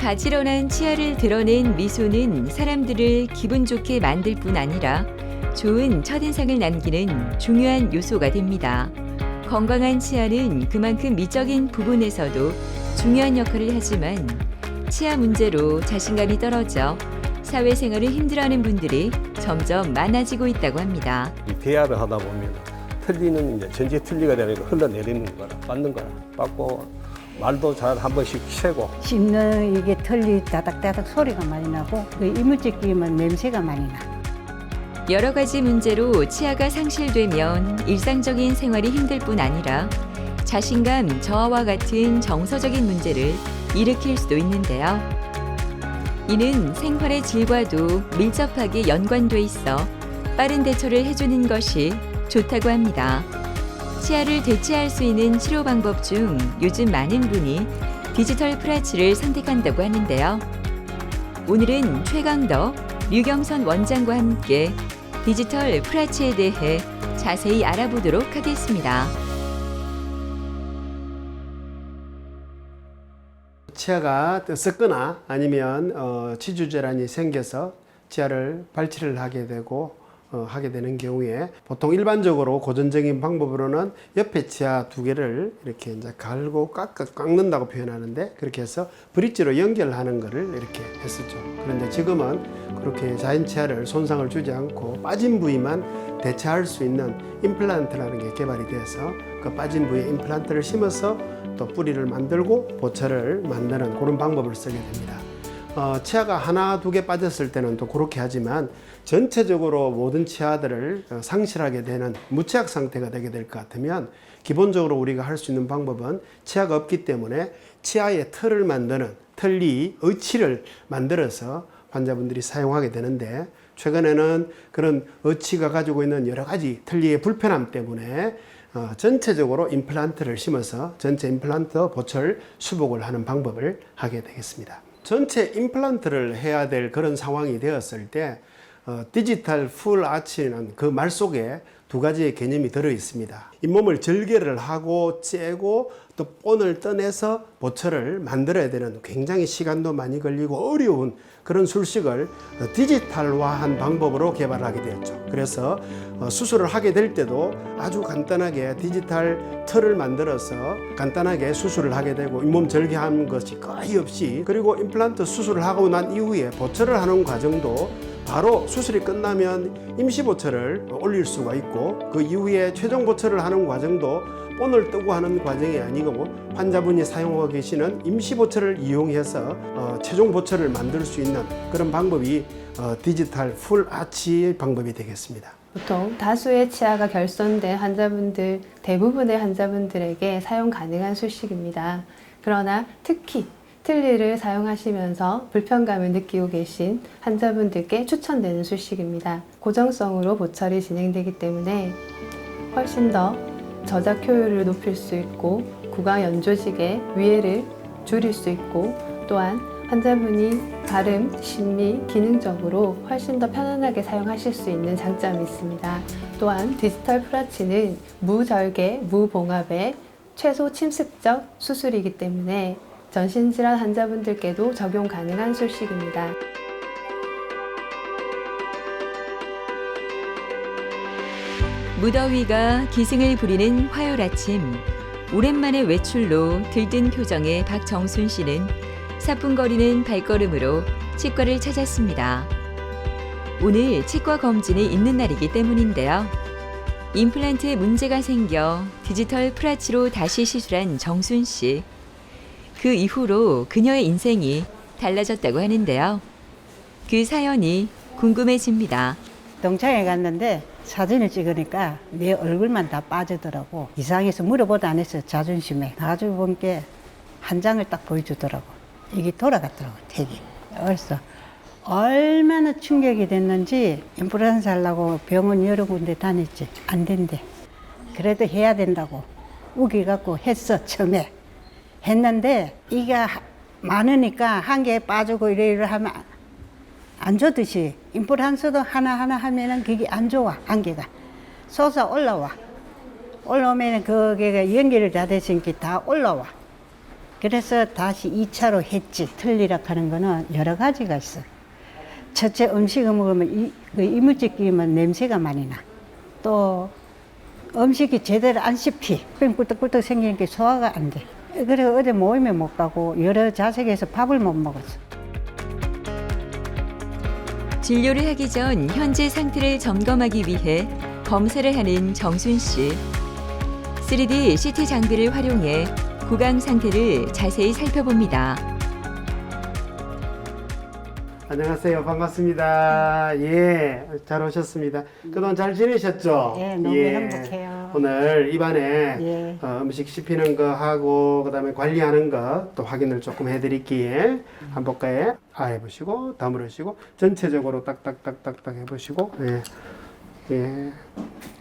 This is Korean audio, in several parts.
가지런한 치아를 드러낸 미소는 사람들을 기분 좋게 만들 뿐 아니라 좋은 첫인상을 남기는 중요한 요소가 됩니다. 건강한 치아는 그만큼 미적인 부분에서도 중요한 역할을 하지만 치아 문제로 자신감이 떨어져 사회생활을 힘들어하는 분들이 점점 많아지고 있다고 합니다. 이 대화를 하다 보면 틀리는 이제 전체 틀리가 되니까 흘러내리는 거라 맞는 거라 맞고 말도 잘 한 번씩 세고 씹는 이게 털리 다닥다닥 소리가 많이 나고 그 이물질 끼면 냄새가 많이 나. 여러 가지 문제로 치아가 상실되면 일상적인 생활이 힘들 뿐 아니라 자신감 저하와 같은 정서적인 문제를 일으킬 수도 있는데요. 이는 생활의 질과도 밀접하게 연관돼 있어 빠른 대처를 해주는 것이 좋다고 합니다. 치아를 대체할 수 있는 치료 방법 중 요즘 많은 분이 디지털 프라치를 선택한다고 하는데요. 오늘은 최강덕, 류경선 원장과 함께 디지털 프라치에 대해 자세히 알아보도록 하겠습니다. 치아가 썩거나 아니면 어, 치주 질환이 생겨서 치아를 발치를 하게 되고 어, 하게 되는 경우에 보통 일반적으로 고전적인 방법으로는 옆에 치아 두 개를 이렇게 이제 갈고 깎아 깎는다고 표현하는데 그렇게 해서 브릿지로 연결하는 것을 이렇게 했었죠. 그런데 지금은 그렇게 자연 치아를 손상을 주지 않고 빠진 부위만 대체할 수 있는 임플란트라는 게 개발이 돼서 그 빠진 부위에 임플란트를 심어서 또 뿌리를 만들고 보철을 만드는 그런 방법을 쓰게 됩니다. 어, 치아가 하나 두 개 빠졌을 때는 또 그렇게 하지만 전체적으로 모든 치아들을 어, 상실하게 되는 무치약 상태가 되게 될 것 같으면 기본적으로 우리가 할 수 있는 방법은 치아가 없기 때문에 치아의 털을 만드는 털리 의치를 만들어서 환자분들이 사용하게 되는데 최근에는 그런 의치가 가지고 있는 여러 가지 털리의 불편함 때문에 어, 전체적으로 임플란트를 심어서 전체 임플란트 보철 수복을 하는 방법을 하게 되겠습니다. 전체 임플란트를 해야 될 그런 상황이 되었을 때 어, 디지털 풀 아치는 그 말 속에 두 가지의 개념이 들어 있습니다. 잇몸을 절개를 하고 째고 또 본을 떠내서 보철을 만들어야 되는 굉장히 시간도 많이 걸리고 어려운 그런 술식을 어, 디지털화한 방법으로 개발하게 되었죠. 그래서 어, 수술을 하게 될 때도 아주 간단하게 디지털 털을 만들어서 간단하게 수술을 하게 되고 잇몸 절개하는 것이 거의 없이 그리고 임플란트 수술을 하고 난 이후에 보철을 하는 과정도 바로 수술이 끝나면 임시 보철을 올릴 수가 있고 그 이후에 최종 보철을 하는 과정도 본을 뜨고 하는 과정이 아니고 환자분이 사용하고 계시는 임시 보철을 이용해서 어, 최종 보철을 만들 수 있는 그런 방법이 어, 디지털 풀 아치 방법이 되겠습니다. 보통 다수의 치아가 결손된 환자분들, 대부분의 환자분들에게 사용 가능한 술식입니다. 그러나 특히 틀니를 사용하시면서 불편감을 느끼고 계신 환자분들께 추천되는 술식입니다. 고정성으로 보철이 진행되기 때문에 훨씬 더 저작 효율을 높일 수 있고 구강 연조직의 위해를 줄일 수 있고 또한 환자분이 발음, 심미, 기능적으로 훨씬 더 편안하게 사용하실 수 있는 장점이 있습니다. 또한 디지털 프라치는 무절개, 무봉합의 최소 침습적 수술이기 때문에 전신질환 환자분들께도 적용 가능한 술식입니다. 무더위가 기승을 부리는 화요일 아침 오랜만에 외출로 들뜬 표정의 박정순 씨는 사뿐거리는 발걸음으로 치과를 찾았습니다. 오늘 치과 검진이 있는 날이기 때문인데요. 임플란트에 문제가 생겨 디지털 프라치로 다시 시술한 정순 씨. 그 이후로 그녀의 인생이 달라졌다고 하는데요. 그 사연이 궁금해집니다. 동창회 갔는데 사진을 찍으니까 내 얼굴만 다 빠지더라고. 이상해서 물어보도 안 했어, 자존심에. 나중에 본게한 장을 딱 보여주더라고. 이게 돌아갔더라고, 되게. 그래서 얼마나 충격이 됐는지 임플란트 하려고 병원 여러 군데 다녔지. 안 된대. 그래도 해야 된다고. 우기갖고 했어, 처음에. 했는데 이게 하- 많으니까 한 개 빠지고 이래 이래 하면 안 좋듯이 임플란트도 하나하나 하면은 그게 안 좋아 안개가 솟아 올라와 올라오면 그게 연결이 다 됐으니까 다 올라와 그래서 다시 2차로 했지. 틀리라 하는 거는 여러 가지가 있어. 첫째 음식을 먹으면 이, 그 이물질 끼면 냄새가 많이 나. 또 음식이 제대로 안 씹히. 뺑 꿀떡꿀떡 생기는 게 소화가 안 돼. 그래 어디 모임에 못 가고 여러 자석에서 밥을 못 먹었어. 진료를 하기 전 현재 상태를 점검하기 위해 검사를 하는 정순 씨. 3D CT 장비를 활용해 구강 상태를 자세히 살펴봅니다. 안녕하세요. 반갑습니다. 예, 잘 오셨습니다. 그동안 잘 지내셨죠? 예, 너무 행복해요. 오늘 입안에 예. 어, 음식 씹히는 거 하고 그다음에 관리하는 거 또 확인을 조금 해드릴기에 한번 가에 아 해보시고 다물으시고 전체적으로 딱딱딱딱딱 해보시고 예, 예.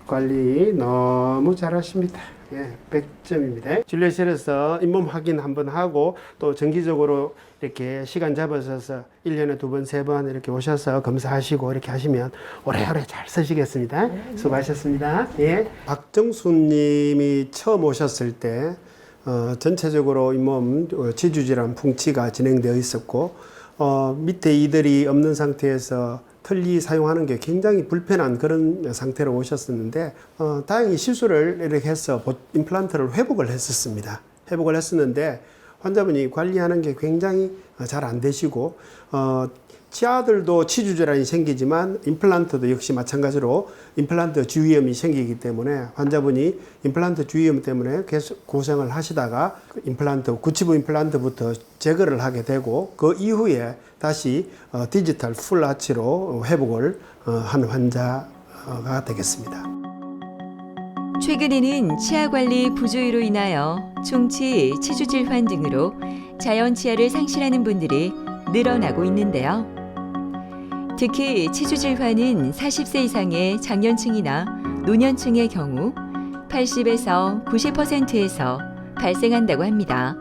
관리 너무 잘하십니다. 예, 100점입니다. 진료실에서 잇몸 확인 한번 하고 또 정기적으로 이렇게 시간 잡으셔서 1년에 두 번, 세 번 이렇게 오셔서 검사하시고 이렇게 하시면 오래오래 잘 쓰시겠습니다. 수고하셨습니다. 예. 박정수 님이 처음 오셨을 때 어, 전체적으로 잇몸 어, 지주질환 풍치가 진행되어 있었고 어, 밑에 이들이 없는 상태에서 틀니 사용하는 게 굉장히 불편한 그런 상태로 오셨었는데 어, 다행히 시술을 이렇게 해서 보- 임플란트를 회복을 했었습니다. 회복을 했었는데 환자분이 관리하는 게 굉장히 잘 안 되시고 어, 치아들도 치주 질환이 생기지만 임플란트도 역시 마찬가지로 임플란트 주위염이 생기기 때문에 환자분이 임플란트 주위염 때문에 계속 고생을 하시다가 그 임플란트 구치부 임플란트부터 제거를 하게 되고 그 이후에 다시 어, 디지털 풀 아치로 회복을 어, 한 환자가 되겠습니다. 최근에는 치아 관리 부조의로 인하여 충치, 치주 질환 등으로 자연 치아를 상실하는 분들이 늘어나고 있는데요. 특히 치주 질환은 40세 이상의 장년층이나 노년층의 경우 80에서 90%에서 발생한다고 합니다.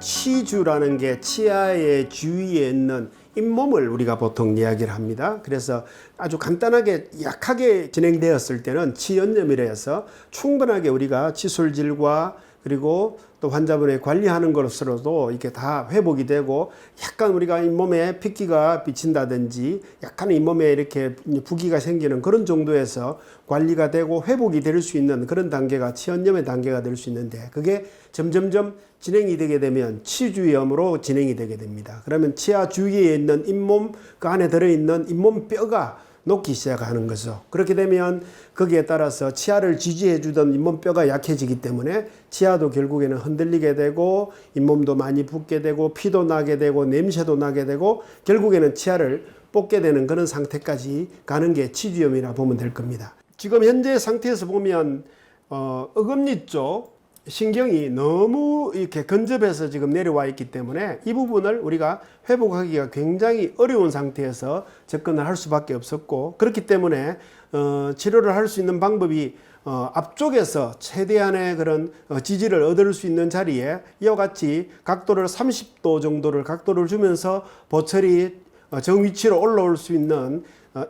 치주라는 게 치아의 주위에 있는 잇몸을 우리가 보통 이야기를 합니다. 그래서 아주 간단하게 약하게 진행되었을 때는 치연염이라 해서 충분하게 우리가 치솔질과 그리고 또 환자분의 관리하는 것으로도 이렇게 다 회복이 되고 약간 우리가 잇몸에 핏기가 비친다든지 약간 잇몸에 이렇게 부기가 생기는 그런 정도에서 관리가 되고 회복이 될 수 있는 그런 단계가 치연염의 단계가 될 수 있는데 그게 점점점 진행이 되게 되면 치주염으로 진행이 되게 됩니다. 그러면 치아 주위에 있는 잇몸 그 안에 들어있는 잇몸 뼈가 녹기 시작하는 거죠. 그렇게 되면 거기에 따라서 치아를 지지해 주던 잇몸뼈가 약해지기 때문에 치아도 결국에는 흔들리게 되고 잇몸도 많이 붓게 되고 피도 나게 되고 냄새도 나게 되고 결국에는 치아를 뽑게 되는 그런 상태까지 가는 게 치주염이라 보면 될 겁니다. 지금 현재 상태에서 보면 어, 어금니 쪽 신경이 너무 이렇게 근접해서 지금 내려와 있기 때문에 이 부분을 우리가 회복하기가 굉장히 어려운 상태에서 접근을 할 수밖에 없었고 그렇기 때문에 어, 치료를 할 수 있는 방법이 어, 앞쪽에서 최대한의 그런 어, 지지를 얻을 수 있는 자리에 이와 같이 각도를 30도 정도를 각도를 주면서 보철이 어, 정위치로 올라올 수 있는 어,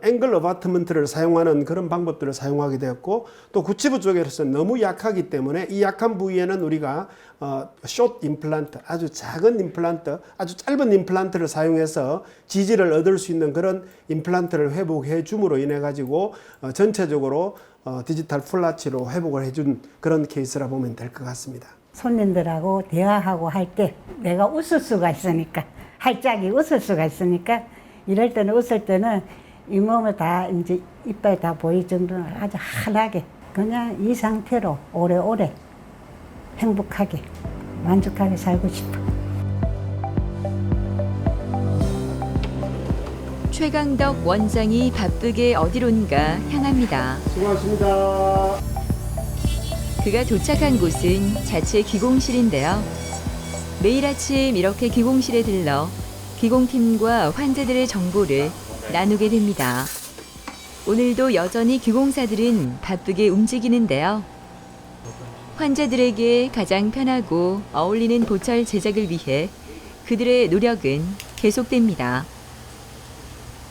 앵글 어바트먼트를 사용하는 그런 방법들을 사용하게 되었고 또 구치부 쪽에서는 너무 약하기 때문에 이 약한 부위에는 우리가 어, 숏 임플란트 아주 작은 임플란트 아주 짧은 임플란트를 사용해서 지지를 얻을 수 있는 그런 임플란트를 회복해 줌으로 인해 가지고 어, 전체적으로 어, 디지털 풀라치로 회복을 해준 그런 케이스라 보면 될 것 같습니다. 손님들하고 대화하고 할 때 내가 웃을 수가 있으니까 활짝이 웃을 수가 있으니까 이럴 때는 웃을 때는 이 몸을 다 이제 이빨 다 보일 정도로 아주 환하게 그냥 이 상태로 오래오래 행복하게 만족하게 살고 싶어. 최강덕 원장이 바쁘게 어디론가 향합니다. 수고하셨습니다. 그가 도착한 곳은 자체 기공실인데요. 매일 아침 이렇게 기공실에 들러 기공팀과 환자들의 정보를 나누게 됩니다. 오늘도 여전히 기공사들은 바쁘게 움직이는데요. 환자들에게 가장 편하고 어울리는 보철 제작을 위해 그들의 노력은 계속됩니다.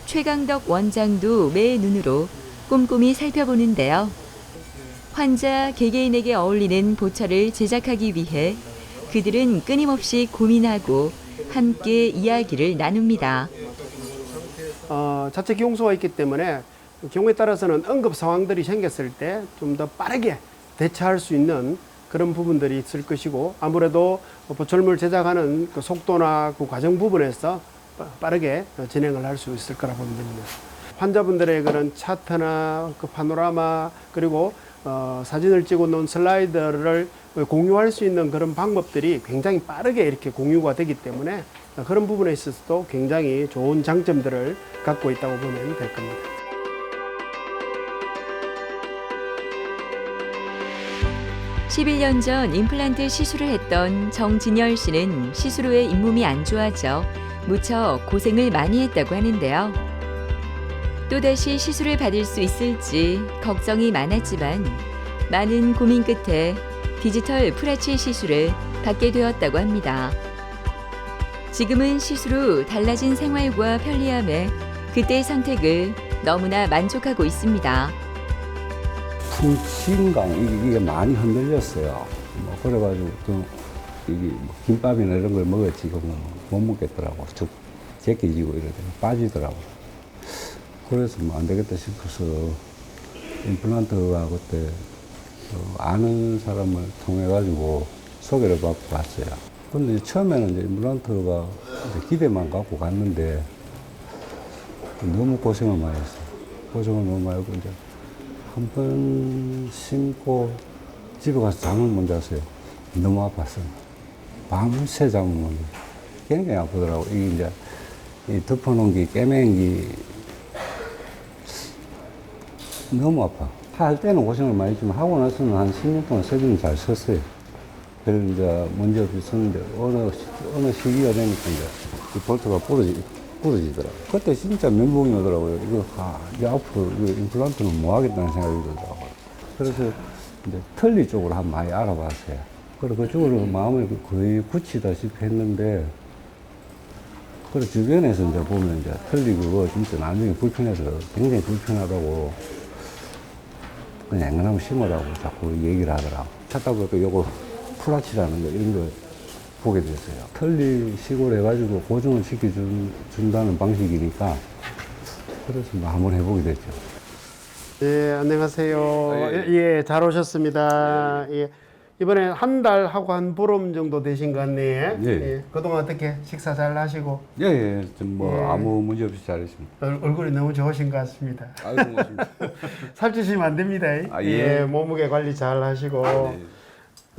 최강덕 원장도 매 눈으로 꼼꼼히 살펴보는데요. 환자 개개인에게 어울리는 보철을 제작하기 위해 그들은 끊임없이 고민하고 함께 이야기를 나눕니다. 어, 자체 기용소가 있기 때문에 경우에 따라서는 응급 상황들이 생겼을 때 좀 더 빠르게 대처할 수 있는 그런 부분들이 있을 것이고 아무래도 보철물 제작하는 그 속도나 그 과정 부분에서 빠- 빠르게 진행을 할 수 있을 거라 보면 됩니다. 환자분들의 그런 차트나 그 파노라마 그리고 어, 사진을 찍어 놓은 슬라이드를 공유할 수 있는 그런 방법들이 굉장히 빠르게 이렇게 공유가 되기 때문에 그런 부분에 있어서도 굉장히 좋은 장점들을 갖고 있다고 보면 될 겁니다. 11년 전 임플란트 시술을 했던 정진열 씨는 시술 후에 잇몸이 안 좋아져 무척 고생을 많이 했다고 하는데요. 또다시 시술을 받을 수 있을지 걱정이 많았지만 많은 고민 끝에 디지털 프라치 시술을 받게 되었다고 합니다. 지금은 후 달라진 생활과 편리함에 그때의 선택을 너무나 만족하고 있습니다. 푸신감 이게, 많이 흔들렸어요. 뭐 그래가지고 또 이게 뭐 김밥이나 이런 걸 먹었지 그거 못 먹겠더라고. 쭉 제껴지고 이러더라고 빠지더라고. 그래서 뭐 안 되겠다 싶어서 임플란트가 그때 어, 아는 사람을 통해 가지고 소개를 받고 갔어요. 근데 처음에는 이제 임플란트가 이제 기대만 갖고 갔는데 너무 고생을 많이 했어요. 고생을 너무 많이 하고 이제 한 번 심고 집에 가서 잠을 못 잤어요. 너무 아팠어요. 밤새 잠을 못 잤어요. 굉장히 아프더라고. 이게 이제 이 덮어놓은 게 깨맨 게 너무 아파. 할 때는 고생을 많이 했지만 하고 나서는 한 10년 동안 세균이 잘 섰어요. 그래서 이제 문제 없이 썼는데 어느, 시- 어느 시기가 되니까 이제 이 볼트가 부러지, 부러지더라고요. 그때 진짜 멘붕이 오더라고요. 이거, 아, 이제 앞으로 이거 임플란트는 뭐 하겠다는 생각이 들더라고요. 그래서 이제 털리 쪽으로 한번 많이 알아봤어요. 그래서 그쪽으로 마음을 거의 굳히다시피 했는데, 그래 주변에서 이제 보면 이제 털리 그거 진짜 나중에 불편해서 굉장히 불편하다고 그냥 앵간하면 심으라고 자꾸 얘기를 하더라고. 찾다 보니까 요거 프라치라는 거 이런 거 보게 됐어요. 털리 시골 해가지고 고정을 시켜준다는 방식이니까 그래서 뭐 한번 해보게 됐죠. 예, 안녕하세요. 예, 잘 오셨습니다. 예. 이번에 한 달 하고 한 보름 정도 되신 것 같네. 예. 그동안 어떻게 식사 잘 하시고 예, 예, 좀뭐 예. 아무 문제 없이 잘했습니다. 얼- 얼굴이 너무 좋으신 것 같습니다. 아유, 고맙습니다. 살찌시면 안 됩니다. 아, 예. 몸무게 관리 잘 하시고 네.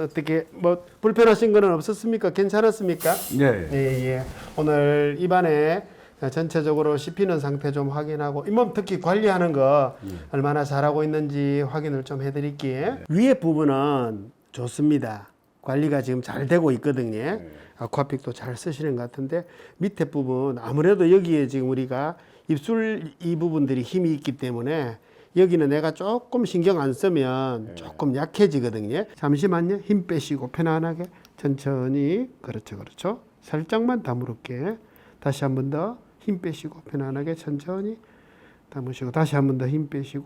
어떻게 뭐 불편하신 거는 없었습니까? 괜찮았습니까? 예, 예. 예, 예. 오늘 입안에 전체적으로 씹히는 상태 좀 확인하고 잇몸 특히 관리하는 거 얼마나 잘하고 있는지 확인을 좀 해드릴게요. 위에 부분은 좋습니다. 관리가 지금 잘 되고 있거든요. 아쿠아픽도 잘 쓰시는 것 같은데 밑에 부분 아무래도 여기에 지금 우리가 입술 이 부분들이 힘이 있기 때문에 여기는 내가 조금 신경 안 쓰면 조금 약해지거든요. 잠시만요. 힘 빼시고 편안하게 천천히 그렇죠, 그렇죠. 살짝만 다무롭게 다시 한 번 더 힘 빼시고 편안하게 천천히 담으시고 다시 한 번 더 힘 빼시고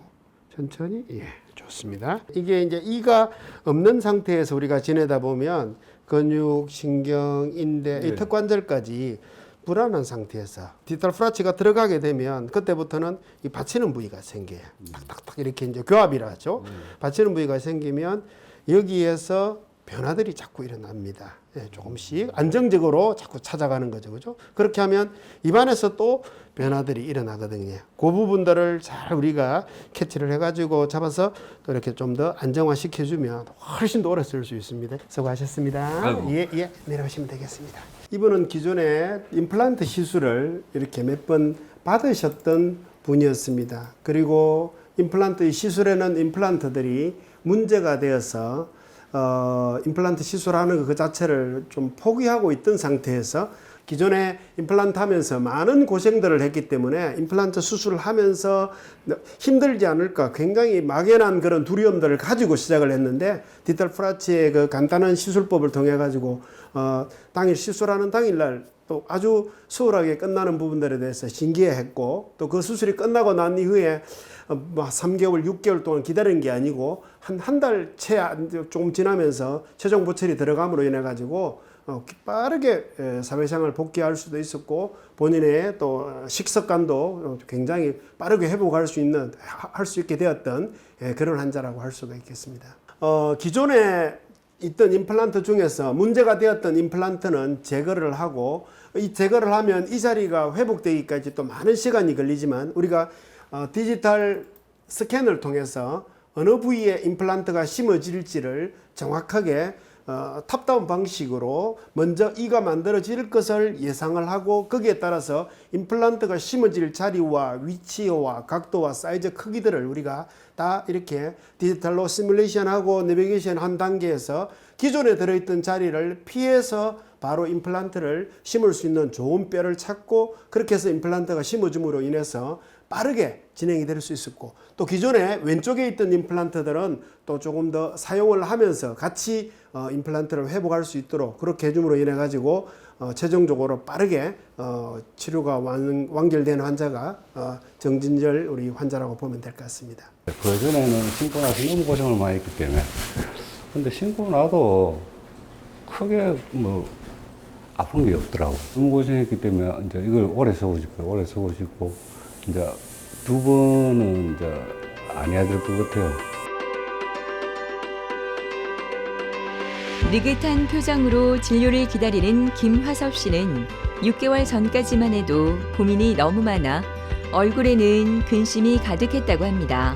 천천히 예 좋습니다. 이게 이제 이가 없는 상태에서 우리가 지내다 보면 근육, 신경, 인대, 이 네. 턱관절까지 불안한 상태에서 디지털 프라치가 들어가게 되면 그때부터는 이 받치는 부위가 생겨요. 탁탁탁 이렇게 이제 교합이라 하죠. 받치는 부위가 생기면 여기에서 변화들이 자꾸 일어납니다. 예, 조금씩 안정적으로 자꾸 찾아가는 거죠. 그죠? 그렇게 하면 입안에서 또 변화들이 일어나거든요. 그 부분들을 잘 우리가 캐치를 해가지고 잡아서 또 이렇게 좀 더 안정화 시켜주면 훨씬 더 오래 쓸 수 있습니다. 수고하셨습니다. 아이고. 예, 예, 내려오시면 되겠습니다. 이분은 기존에 임플란트 시술을 이렇게 몇 번 받으셨던 분이었습니다. 그리고 임플란트 시술에는 임플란트들이 문제가 되어서 어, 임플란트 시술하는 그 자체를 좀 포기하고 있던 상태에서 기존에 임플란트 하면서 많은 고생들을 했기 때문에 임플란트 수술을 하면서 힘들지 않을까 굉장히 막연한 그런 두려움들을 가지고 시작을 했는데 디지털 프라치의 그 간단한 시술법을 통해 가지고 어, 당일 시술하는 당일날 또또 아주 수월하게 끝나는 부분들에 대해서 신기해했고 또 그 수술이 끝나고 난 이후에 어, 뭐 3개월, 6개월 동안 기다리는 게 아니고 한 한 달 채 조금 지나면서 최종 보철이 들어감으로 인해 가지고 어, 빠르게 에, 사회생활 복귀할 수도 있었고 본인의 또 식습관도 어, 굉장히 빠르게 회복할 수 있는 할 수 있게 되었던 예, 그런 환자라고 할 수가 있겠습니다. 어, 기존에 있던 임플란트 중에서 문제가 되었던 임플란트는 제거를 하고 이 제거를 하면 이 자리가 회복되기까지 또 많은 시간이 걸리지만 우리가 어, 디지털 스캔을 통해서 어느 부위에 임플란트가 심어질지를 정확하게 어, 탑다운 방식으로 먼저 이가 만들어질 것을 예상을 하고 거기에 따라서 임플란트가 심어질 자리와 위치와 각도와 사이즈 크기들을 우리가 다 이렇게 디지털로 시뮬레이션하고 내비게이션 한 단계에서 기존에 들어있던 자리를 피해서 바로 임플란트를 심을 수 있는 좋은 뼈를 찾고 그렇게 해서 임플란트가 심어줌으로 인해서 빠르게 진행이 될 수 있었고 또 기존에 왼쪽에 있던 임플란트들은 또 조금 더 사용을 하면서 같이 어, 임플란트를 회복할 수 있도록 그렇게 해줌으로 인해 가지고 어, 최종적으로 빠르게 어, 치료가 완, 완결된 환자가 어, 정진절 우리 환자라고 보면 될 것 같습니다. 그 전에는 신고 나서 너무 고생을 많이 했기 때문에. 근데 신고 나도 크게 뭐 아픈 게 없더라고. 너무 고생했기 때문에 이제 이걸 오래 쓰고 싶어요. 오래 쓰고 싶고. 이제 두 번은 이제 안 해야 될 것 같아요. 느긋한 표정으로 진료를 기다리는 김화섭 씨는 6개월 전까지만 해도 고민이 너무 많아 얼굴에는 근심이 가득했다고 합니다.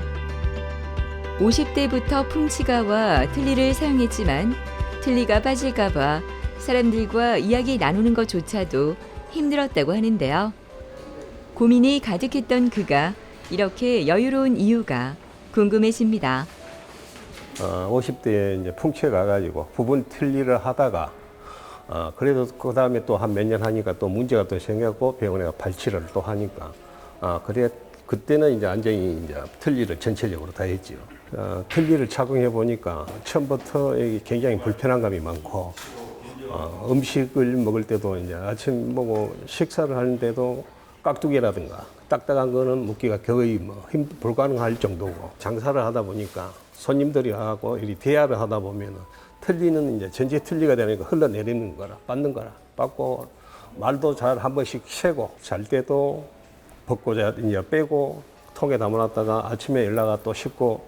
50대부터 풍치가 와 틀니를 사용했지만 틀니가 빠질까봐 사람들과 이야기 나누는 것조차도 힘들었다고 하는데요. 고민이 가득했던 그가 이렇게 여유로운 이유가 궁금해집니다. 어, 50대에 이제 풍채 가가지고 부분 틀니를 하다가 어, 그래도 그 다음에 또 한 몇 년 하니까 또 문제가 또 생겼고 병원에 가 발치를 또 하니까 아 그래 그때는 이제 완전히 이제 틀니를 전체적으로 다 했죠. 어, 틀니를 착용해 보니까 처음부터 굉장히 불편한 감이 많고 어, 음식을 먹을 때도 이제 아침 먹고 식사를 하는데도 깍두기라든가 딱딱한 거는 먹기가 거의 뭐 힘, 불가능할 정도고 장사를 하다 보니까 손님들이 하고 이 대화를 하다 보면은 틀리는 이제 전체 틀리가 되니까 흘러내리는 거라 받는 거라 받고 말도 잘 한 번씩 쉬고 잘 때도 벗고 자 이제 빼고 통에 담아놨다가 아침에 일나가 또 씻고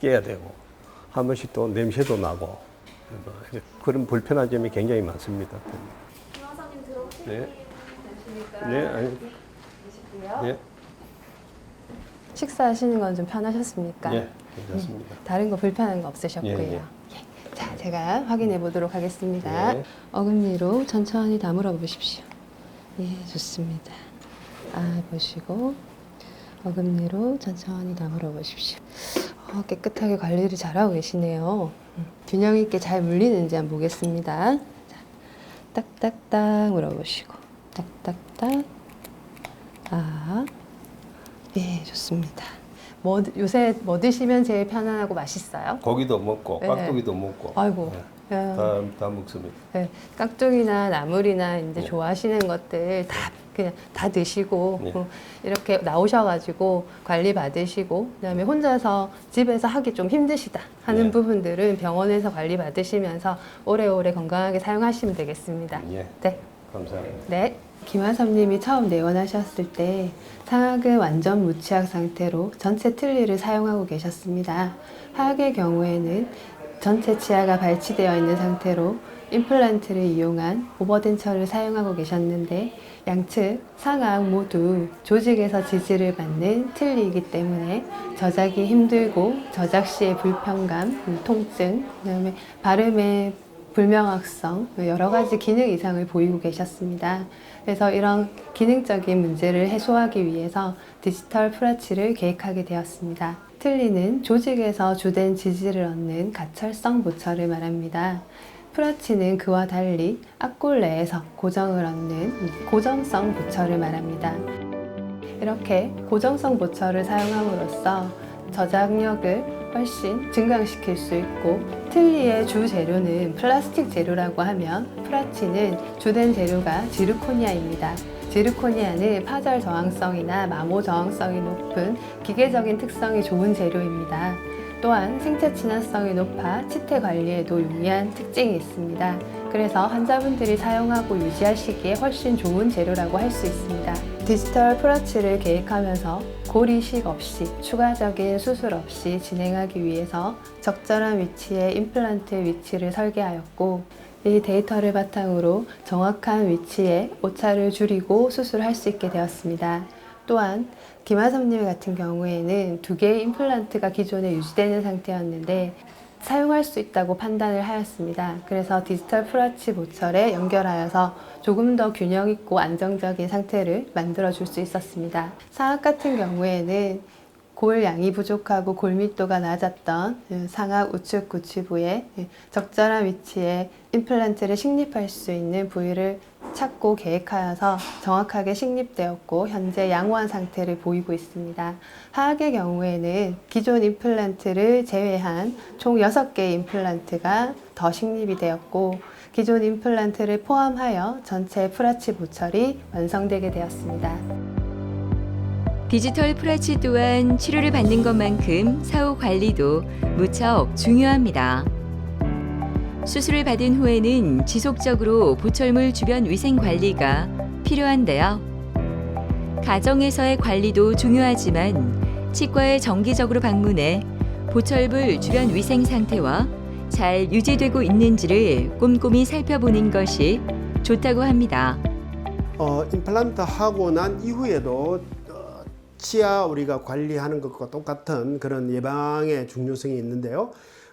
깨야 되고 한 번씩 또 냄새도 나고 그런 불편한 점이 굉장히 많습니다. 네. 네, 아니. 네, 식사하시는 건 좀 편하셨습니까? 예, 괜찮습니다. 다른 거 불편한 거 없으셨고요. 예, 예. 예. 자, 제가 확인해 보도록 하겠습니다. 네. 어금니로 천천히 다물어 보십시오. 예, 좋습니다. 아, 보시고 어금니로 천천히 다물어 보십시오. 어, 깨끗하게 관리를 잘하고 계시네요. 음, 균형 있게 잘 물리는지 한번 보겠습니다. 자, 딱딱딱 물어보시고 딱딱딱 아, 예, 좋습니다. 뭐, 드- 요새 뭐 드시면 제일 편안하고 맛있어요? 고기도 먹고 네. 깍두기도 먹고 아이고. 네, 야. 다, 다 먹습니다. 네, 깍두기나 나물이나 이제 네. 좋아하시는 것들 다 그냥 다 드시고 네. 어, 이렇게 나오셔가지고 관리 받으시고 그다음에 혼자서 집에서 하기 좀 힘드시다 하는 네. 부분들은 병원에서 관리 받으시면서 오래오래 건강하게 사용하시면 되겠습니다. 예, 네. 감사합니다. 네. 김하섭님이 처음 내원하셨을 때 상악은 완전 무취학 상태로 전체 틀니를 사용하고 계셨습니다. 하악의 경우에는 전체 치아가 발치되어 있는 상태로 임플란트를 이용한 오버덴처를 사용하고 계셨는데 양측 상악 모두 조직에서 지지를 받는 틀니이기 때문에 저작이 힘들고 저작 시의 불편감, 통증, 그다음에 발음의 불명확성, 여러 가지 기능 이상을 보이고 계셨습니다. 그래서 이런 기능적인 문제를 해소하기 위해서 디지털 프라치를 계획하게 되었습니다. 틀니는 조직에서 주된 지지를 얻는 가철성 모처를 말합니다. 프라치는 그와 달리 악골 내에서 고정을 얻는 고정성 보철을 말합니다. 이렇게 고정성 보철을 사용함으로써 저작력을 훨씬 증강시킬 수 있고 틀니의 주 재료는 플라스틱 재료라고 하면 프라치는 주된 재료가 지르코니아입니다. 지르코니아는 파절 저항성이나 마모 저항성이 높은 기계적인 특성이 좋은 재료입니다. 또한 생체 친화성이 높아 치태 관리에도 용이한 특징이 있습니다. 그래서 환자분들이 사용하고 유지하시기에 훨씬 좋은 재료라고 할 수 있습니다. 디지털 프라치를 계획하면서 고리식 없이 추가적인 수술 없이 진행하기 위해서 적절한 위치에 임플란트 위치를 설계하였고 이 데이터를 바탕으로 정확한 위치에 오차를 줄이고 수술할 수 있게 되었습니다. 또한 김하섭님 같은 경우에는 두 개의 임플란트가 기존에 유지되는 상태였는데 사용할 수 있다고 판단을 하였습니다. 그래서 디지털 프라치 보철에 연결하여서 조금 더 균형 있고 안정적인 상태를 만들어 줄 수 있었습니다. 상악 같은 경우에는 골 양이 부족하고 골密도가 낮았던 그 상악 우측 구치부에 적절한 위치에 임플란트를 식립할 수 있는 부위를 찾고 계획하여서 정확하게 식립되었고 현재 양호한 상태를 보이고 있습니다. 하악의 경우에는 기존 임플란트를 제외한 총 6개의 임플란트가 더 식립이 되었고 기존 임플란트를 포함하여 전체 프라치 보철이 완성되게 되었습니다. 디지털 프라치 또한 치료를 받는 것만큼 사후 관리도 무척 중요합니다. 수술을 받은 후에는 지속적으로 보철물 주변 위생 관리가 필요한데요. 가정에서의 관리도 중요하지만 치과에 정기적으로 방문해 보철물 주변 위생 상태와 잘 유지되고 있는지를 꼼꼼히 살펴보는 것이 좋다고 합니다. 어, 임플란트 하고 난 이후에도 어, 치아 우리가 관리하는 것과 똑같은 그런 예방의 중요성이 있는데요.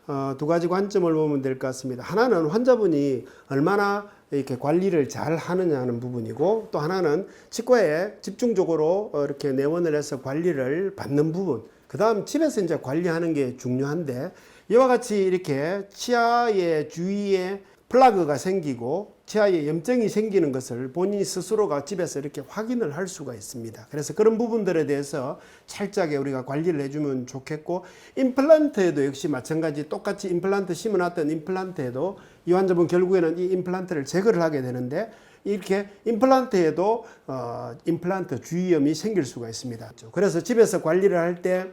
어, 두 가지 관점을 보면 될 것 같습니다. 하나는 환자분이 얼마나 이렇게 관리를 잘 하느냐는 부분이고 또 하나는 치과에 집중적으로 어, 이렇게 내원을 해서 관리를 받는 부분. 그 다음 집에서 이제 관리하는 게 중요한데 이와 같이 이렇게 치아의 주위에 플라그가 생기고 치아에 염증이 생기는 것을 본인 스스로가 집에서 이렇게 확인을 할 수가 있습니다. 그래서 그런 부분들에 대해서 철저하게 우리가 관리를 해주면 좋겠고 임플란트에도 역시 마찬가지 똑같이 임플란트 심어놨던 임플란트에도 이 환자분 결국에는 이 임플란트를 제거를 하게 되는데 이렇게 임플란트에도 어, 임플란트 주위염이 생길 수가 있습니다. 그래서 집에서 관리를 할 때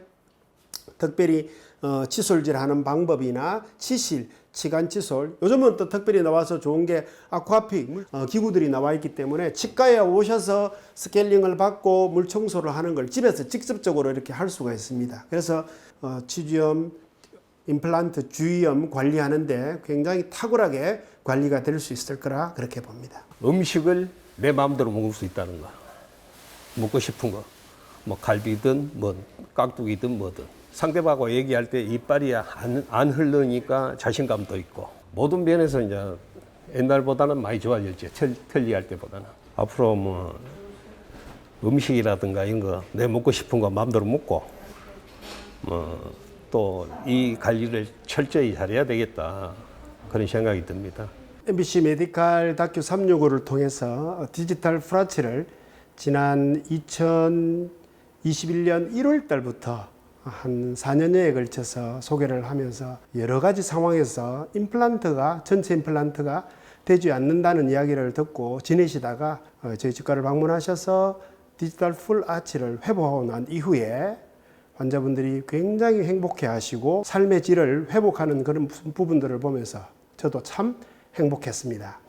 특별히 어, 칫솔질 하는 방법이나 치실, 치간 칫솔 요즘은 또 특별히 나와서 좋은 게 아쿠아픽 어, 기구들이 나와 있기 때문에 치과에 오셔서 스케일링을 받고 물 청소를 하는 걸 집에서 직접적으로 이렇게 할 수가 있습니다. 그래서 어, 치주염, 임플란트 주위염 관리하는데 굉장히 탁월하게 관리가 될 수 있을 거라 그렇게 봅니다. 음식을 내 마음대로 먹을 수 있다는 거. 먹고 싶은 거. 뭐 갈비든 뭐 깍두기든 뭐든. 상대방하고 얘기할 때 이빨이 안, 안 흐르니까 자신감도 있고. 모든 면에서 이제 옛날보다는 많이 좋아졌지. 텔, 텔리할 때보다는. 앞으로 뭐 음식이라든가 이런 거 내 먹고 싶은 거 마음대로 먹고 뭐 또 이 관리를 철저히 잘해야 되겠다. 그런 생각이 듭니다. MBC 메디칼 다큐 365를 통해서 디지털 프라치를 지난 2021년 1월 달부터 한 4년여에 걸쳐서 소개를 하면서 여러 가지 상황에서 임플란트가 전체 임플란트가 되지 않는다는 이야기를 듣고 지내시다가 어, 저희 치과를 방문하셔서 디지털 풀 아치를 회복하고 난 이후에 환자분들이 굉장히 행복해 하시고 삶의 질을 회복하는 그런 부분들을 보면서 저도 참 행복했습니다.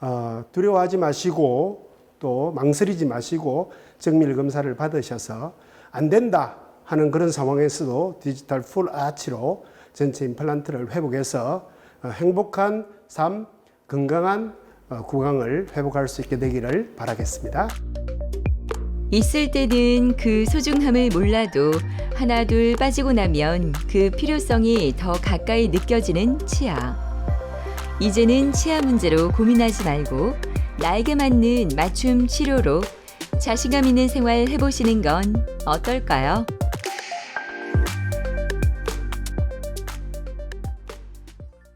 어, 두려워하지 마시고 또 망설이지 마시고 정밀 검사를 받으셔서 안 된다 하는 그런 상황에서도 디지털 풀 아치로 전체 임플란트를 회복해서 어, 행복한 삶, 건강한 어, 구강을 회복할 수 있게 되기를 바라겠습니다. 있을 때는 그 소중함을 몰라도 하나 둘 빠지고 나면 그 필요성이 더 가까이 느껴지는 치아. 이제는 치아 문제로 고민하지 말고 나에게 맞는 맞춤 치료로 자신감 있는 생활 해보시는 건 어떨까요?